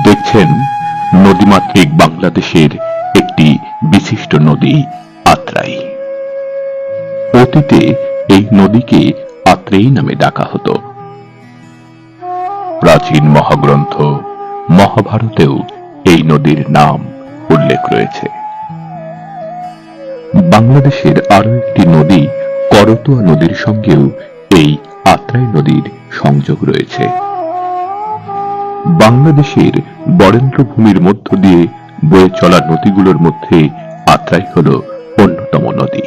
দেখছেন নদীমাতৃক বাংলাদেশের একটি বিশিষ্ট নদী আত্রাই অতীতে এই নদীকে আত্রেয়ী নামে ডাকা হতো। প্রাচীন মহাগ্রন্থ মহাভারতেও এই নদীর নাম উল্লেখ রয়েছে। বাংলাদেশের আরও একটি নদী, করতোয়া নদীর সঙ্গেও এই আত্রাই নদীর সংযোগ রয়েছে। বাংলাদেশের বরেন্দ্র ভূমির মধ্য দিয়ে বয়ে চলা নদীগুলোর মধ্যে আত্রাই হল অন্যতম নদী।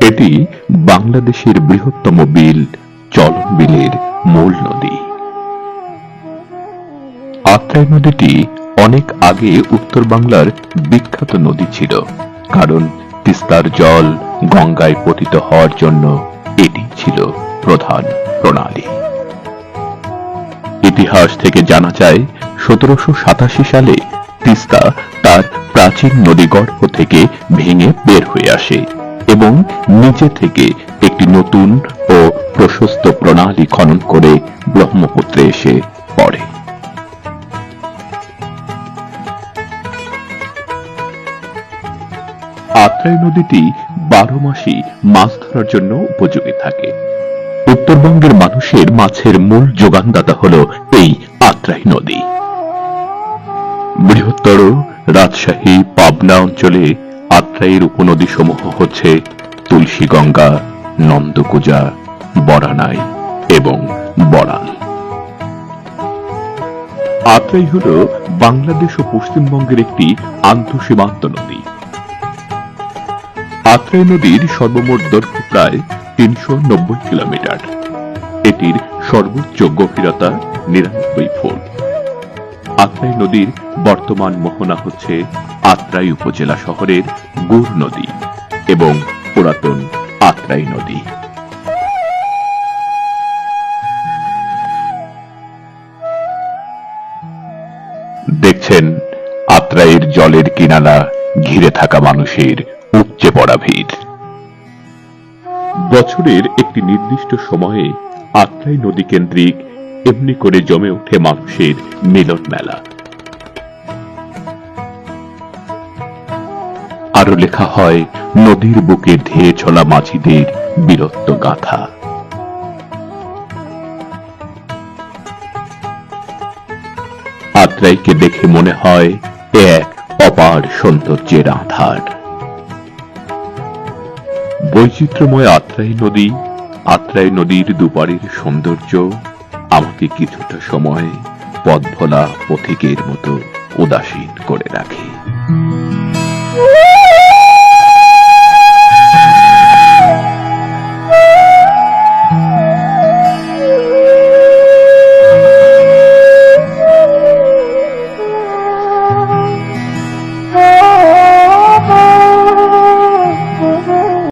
এটি বাংলাদেশের বৃহত্তম বিল, চলন বিলের মূল নদী। আত্রাই নদীটি অনেক আগে উত্তর বাংলার বিখ্যাত নদী ছিল, কারণ তিস্তার জল গঙ্গায় পতিত হওয়ার জন্য এটি ছিল প্রধান প্রণালী। ইতিহাস থেকে জানা যায়, সতেরোশো সাতাশি সালে তিস্তা তার প্রাচীন নদীগর্ভ থেকে ভেঙে বের হয়ে আসে এবং নিচে থেকে একটি নতুন ও প্রশস্ত প্রণালী খনন করে ব্রহ্মপুত্রে এসে পড়ে। আত্রাই নদীটি বারো মাসই মাছ ধরার জন্য উপযোগী থাকে। উত্তরবঙ্গের মানুষের মাছের মূল যোগানদাতা হল এই আত্রাই নদী। বৃহত্তর রাজশাহী পাবনা অঞ্চলে আত্রাইয়ের উপনদী সমূহ হচ্ছে তুলসীগঙ্গা, নন্দকুজা, বরানাই এবং বরান আত্রাই হল বাংলাদেশ ও পশ্চিমবঙ্গের একটি আন্তঃসীমান্ত নদী। আত্রাই নদীর সর্বমোট দৈর্ঘ্য প্রায় তিনশো নব্বই কিলোমিটার। এটির সর্বোচ্চ গভীরতা নিরানব্বই ফুট। আত্রাই নদীর বর্তমান মোহনা হচ্ছে আত্রাই উপজেলা শহরের গুর নদী এবং পুরাতন আত্রাই নদী। দেখছেন, আত্রাইয়ের জলের কিনারা ঘিরে থাকা মানুষের উপচে পড়া ভিড়। বছরের একটি নির্দিষ্ট সময়ে আত্রাই নদী কেন্দ্রিক এমনি করে জমে ওঠে মানুষের মিলন মেলা। আরও লেখা হয়, নদীর বুকে ধেয়ে চলা মাঝিদের বীরত্ব গাথা। আত্রাইকে দেখে মনে হয় এক অপার সৌন্দর্যের আধার। বৈচিত্র্যময় আত্রাই নদী, আত্রাই নদীর দুপারের সৌন্দর্য, আমাকে কিছুটা সময় পথ ভোলা পথিকের মতো উদাসীন করে রাখে।